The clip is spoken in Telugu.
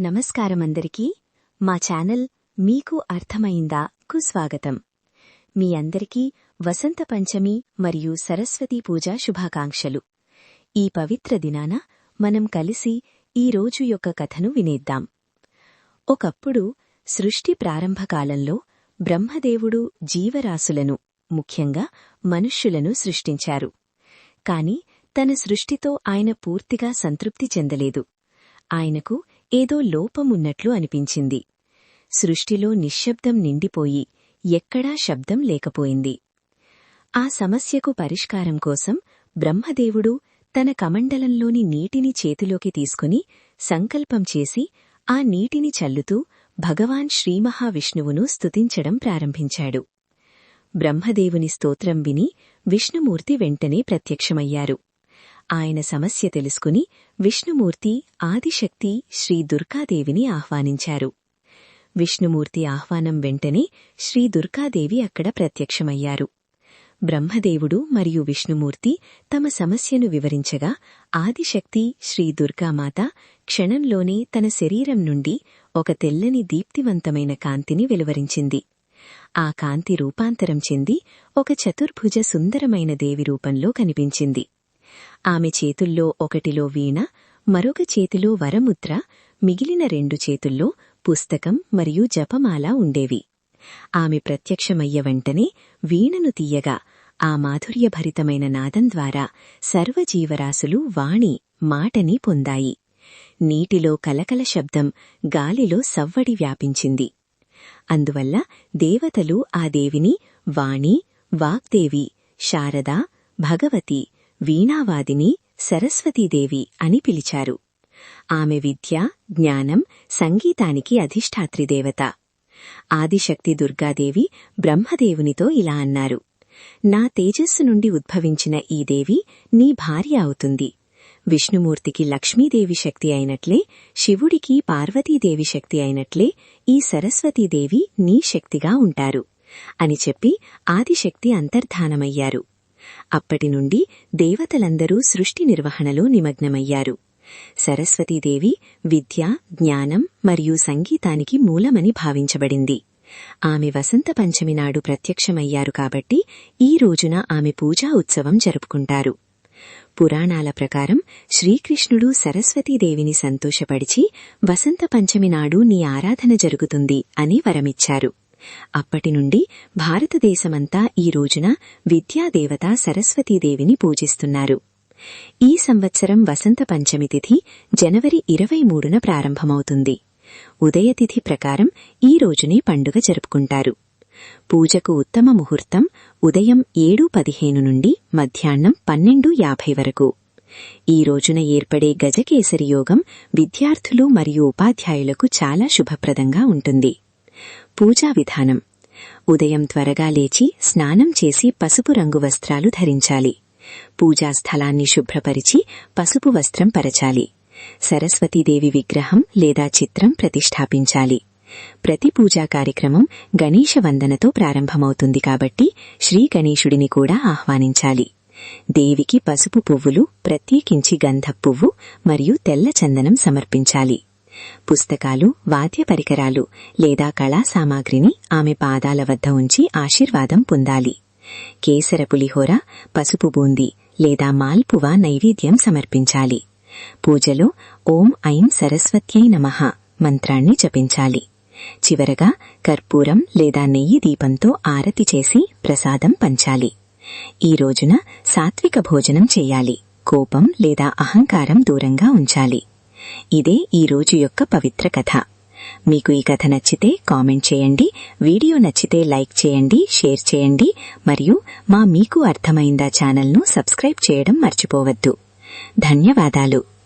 నమస్కారమందరికీ మా ఛానల్ మీకు అర్థమైందా కు స్వాగతం. మీ అందరికీ వసంత పంచమి మరియు సరస్వతీ పూజ శుభాకాంక్షలు. ఈ పవిత్ర దినాన మనం కలిసి ఈ రోజు యొక్క కథను వినేద్దాం. ఒకప్పుడు సృష్టి ప్రారంభకాలంలో బ్రహ్మదేవుడు జీవరాశులను ముఖ్యంగా మనుష్యులను సృష్టించారు. కాని తన సృష్టితో ఆయన పూర్తిగా సంతృప్తి చెందలేదు. ఆయనకు ఏదో లోపమున్నట్లు అనిపించింది. సృష్టిలో నిశ్శబ్దం నిండిపోయి ఎక్కడా శబ్దం లేకపోయింది. ఆ సమస్యకు పరిష్కారం కోసం బ్రహ్మదేవుడు తన కమండలంలోని నీటిని చేతిలోకి తీసుకుని సంకల్పం చేసి ఆ నీటిని చల్లుతూ భగవాన్ శ్రీమహావిష్ణువును స్తుతించడం ప్రారంభించాడు. బ్రహ్మదేవుని స్తోత్రం విని విష్ణుమూర్తి వెంటనే ప్రత్యక్షమయ్యారు. ఆయన సమస్య తెలుసుకుని విష్ణుమూర్తి ఆదిశక్తి శ్రీ దుర్గాదేవిని ఆహ్వానించారు. విష్ణుమూర్తి ఆహ్వానం వెంటనే శ్రీ దుర్గాదేవి అక్కడ ప్రత్యక్షమయ్యారు. బ్రహ్మదేవుడు మరియు విష్ణుమూర్తి తమ సమస్యను వివరించగా ఆదిశక్తి శ్రీ దుర్గామాత క్షణంలోనే తన శరీరం నుండి ఒక తెల్లని దీప్తివంతమైన కాంతిని వెలువరించింది. ఆ కాంతి రూపాంతరం చెంది ఒక చతుర్భుజ సుందరమైన దేవి రూపంలో కనిపించింది. ఆమె చేతుల్లో ఒకటిలో వీణ మరొక చేతిలో వరముద్ర మిగిలిన రెండు చేతుల్లో పుస్తకం మరియు జపమాల ఉండేవి. ఆమె ప్రత్యక్షమయ్య వెంటనే వీణను తీయగా ఆ మాధుర్యభరితమైన నాదం ద్వారా సర్వజీవరాశులు వాణి మాటని పొందాయి. నీటిలో కలకల శబ్దం గాలిలో సవ్వడి వ్యాపించింది. అందువల్ల దేవతలు ఆ దేవిని వాణి వాగ్దేవి శారద భగవతి వీణావాదిని సరస్వతీదేవి అని పిలిచారు. ఆమె విద్య జ్ఞానం సంగీతానికి అధిష్ఠాత్రిదేవత ఆదిశక్తి దుర్గాదేవి బ్రహ్మదేవునితో ఇలా అన్నారు. నా తేజస్సు నుండి ఉద్భవించిన ఈ దేవి నీ భార్య అవుతుంది. విష్ణుమూర్తికి లక్ష్మీదేవి శక్తి అయినట్లే శివుడికి పార్వతీదేవి శక్తి అయినట్లే ఈ సరస్వతీదేవి నీ శక్తిగా ఉంటారు అని చెప్పి ఆదిశక్తి అంతర్ధానమయ్యారు. అప్పటి నుండి దేవతలందరూ సృష్టి నిర్వహణలో నిమగ్నమయ్యారు. సరస్వతీదేవి విద్య జ్ఞానం మరియు సంగీతానికి మూలమని భావించబడింది. ఆమె వసంత పంచమి నాడు ప్రత్యక్షమయ్యారు కాబట్టి ఈ రోజున ఆమె పూజా ఉత్సవం జరుపుకుంటారు. పురాణాల ప్రకారం శ్రీకృష్ణుడు సరస్వతీదేవిని సంతోషపడిచి వసంత పంచమి నాడు నీ ఆరాధన జరుగుతుంది అని వరమిచ్చారు. అప్పటి నుండి భారతదేశమంతా ఈ రోజున విద్యాదేవత సరస్వతీదేవిని పూజిస్తున్నారు. ఈ సంవత్సరం వసంత పంచమి తిథి జనవరి ఇరవై మూడున ప్రారంభమవుతుంది. ఉదయతిథి ప్రకారం ఈ రోజునే పండుగ జరుపుకుంటారు. పూజకు ఉత్తమ ముహూర్తం ఉదయం ఏడు పదిహేను నుండి మధ్యాహ్నం పన్నెండు యాభై వరకు. ఈ రోజున ఏర్పడే గజకేసరి యోగం విద్యార్థులు మరియు ఉపాధ్యాయులకు చాలా శుభప్రదంగా ఉంటుంది. పూజా విధానం ఉదయం త్వరగా లేచి స్నానం చేసి పసుపు రంగు వస్త్రాలు ధరించాలి. పూజా స్థలాన్ని శుభ్రపరిచి పసుపు వస్త్రం పరచాలి. సరస్వతీదేవి విగ్రహం లేదా చిత్రం ప్రతిష్ఠాపించాలి ప్రతి పూజా కార్యక్రమం గణేశ వందనతో ప్రారంభమవుతుంది కాబట్టి శ్రీ గణేశుడిని కూడా ఆహ్వానించాలి. దేవికి పసుపు పువ్వులు ప్రత్యేకించి గంధ పువ్వు మరియు తెల్ల చందనం సమర్పించాలి. పుస్తకాలు వాద్య పరికరాలు లేదా కళా సామాగ్రిని ఆమె పాదాల వద్ద ఉంచి ఆశీర్వాదం పొందాలి. కేసర పులిహోర పసుపు బూందీ లేదా మాల్పువ నైవేద్యం సమర్పించాలి. పూజలో ఓం ఐం సరస్వత్యై నమః మంత్రాన్ని జపించాలి. చివరగా కర్పూరం లేదా నెయ్యి దీపంతో ఆరతి చేసి ప్రసాదం పంచాలి. ఈ రోజున సాత్విక భోజనం చేయాలి. కోపం లేదా అహంకారం దూరంగా ఉంచాలి. ఇదే ఈ రోజు యొక్క పవిత్ర కథ. మీకు ఈ కథ నచ్చితే కామెంట్ చేయండి వీడియో నచ్చితే లైక్ చేయండి షేర్ చేయండి మరియు మా మీకు అర్థమైందా ఛానల్ను సబ్స్క్రైబ్ చేయడం మర్చిపోవద్దు. ధన్యవాదాలు.